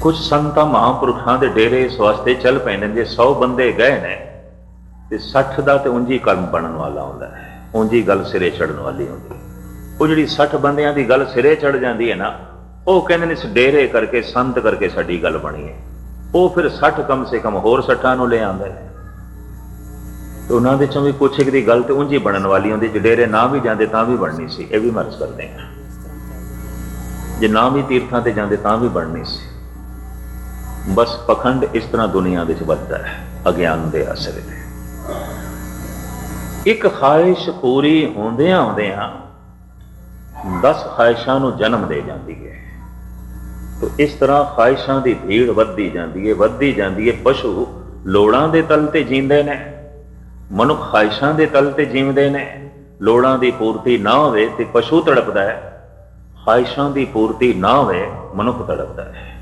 ਕੁਝ ਸੰਤਾਂ ਮਹਾਂਪੁਰਖਾਂ ਦੇ ਡੇਰੇ ਇਸ ਵਾਸਤੇ ਚੱਲ ਪੈਂਦੇ ਨੇ, ਜੇ 100 ਬੰਦੇ ਗਏ ਨੇ, ਤੇ 60 ਦਾ ਤੇ ਉਂਝੀ ਕਰਮ ਬਣਨ ਵਾਲਾ ਹੁੰਦਾ ਹੈ, ਉਂਝੀ ਗੱਲ ਸਿਰੇ ਚੜਨ ਵਾਲੀ ਹੁੰਦੀ ਉਹ ਜਿਹੜੀ 60 ਬੰਦਿਆਂ ਦੀ ਗੱਲ ਸਿਰੇ ਚੜ ਜਾਂਦੀ ਹੈ ਨਾ, ਉਹ ਕਹਿੰਦੇ ਨੇ ਇਸ ਡੇਰੇ ਕਰਕੇ, ਸੰਤ ਕਰਕੇ ਸਾਡੀ ਗੱਲ ਬਣੀ ਹੈ। ਉਹ ਫਿਰ 60 ਕਮ ਸੇ ਕਮ ਹੋਰ 60 ਨੂੰ ਲੈ ਆਉਂਦੇ ਨੇ। ਤੇ ਉਹਨਾਂ ਦੇ ਚੋਂ ਵੀ ਕੁਛ ਇੱਕ ਦੀ ਗੱਲ ਤੇ ਉਂਝੀ ਬਣਨ ਵਾਲੀ ਹੁੰਦੀ, ਜੇ ਡੇਰੇ ਨਾ ਵੀ ਜਾਂਦੇ ਤਾਂ ਵੀ ਬਣਨੀ ਸੀ, ਇਹ ਵੀ ਮਰਜ਼ ਕਰਦੇ ਆ ਜੇ ਨਾ ਵੀ ਤੀਰਥਾਂ ਤੇ ਜਾਂਦੇ ਤਾਂ ਵੀ ਬਣਨੀ ਸੀ। ਬਸ ਪਖੰਡ ਇਸ ਤਰ੍ਹਾਂ ਦੁਨੀਆ ਵਿੱਚ ਵੱਧਦਾ ਹੈ, ਅਗਿਆਨ ਦੇ ਆਸਰੇ ਤੇ। ਇੱਕ ਖਾਹਿਸ਼ ਪੂਰੀ ਹੁੰਦਿਆਂ ਹੁੰਦਿਆਂ 10 ਖਾਹਿਸ਼ਾਂ ਨੂੰ ਜਨਮ ਦੇ ਜਾਂਦੀ ਹੈ। ਤੋ ਇਸ ਤਰ੍ਹਾਂ ਖਾਹਿਸ਼ਾਂ ਦੀ ਭੀੜ ਵੱਧਦੀ ਜਾਂਦੀ ਹੈ, ਵੱਧਦੀ ਜਾਂਦੀ ਹੈ। ਪਸ਼ੂ ਲੋੜਾਂ ਦੇ ਤਲ ਤੇ ਜੀਂਦੇ ਨੇ, ਮਨੁੱਖ ਖਾਹਿਸ਼ਾਂ ਦੇ ਤਲ ਤੇ ਜੀਵਦੇ ਨੇ। ਲੋੜਾਂ ਦੀ ਪੂਰਤੀ ਨਾ ਹੋਵੇ ਤੇ ਪਸ਼ੂ ਤੜਪਦਾ ਹੈ, ਖਾਹਿਸ਼ਾਂ ਦੀ ਪੂਰਤੀ ਨਾ ਹੋਵੇ, ਮਨੁੱਖ ਤੜਪਦਾ ਹੈ।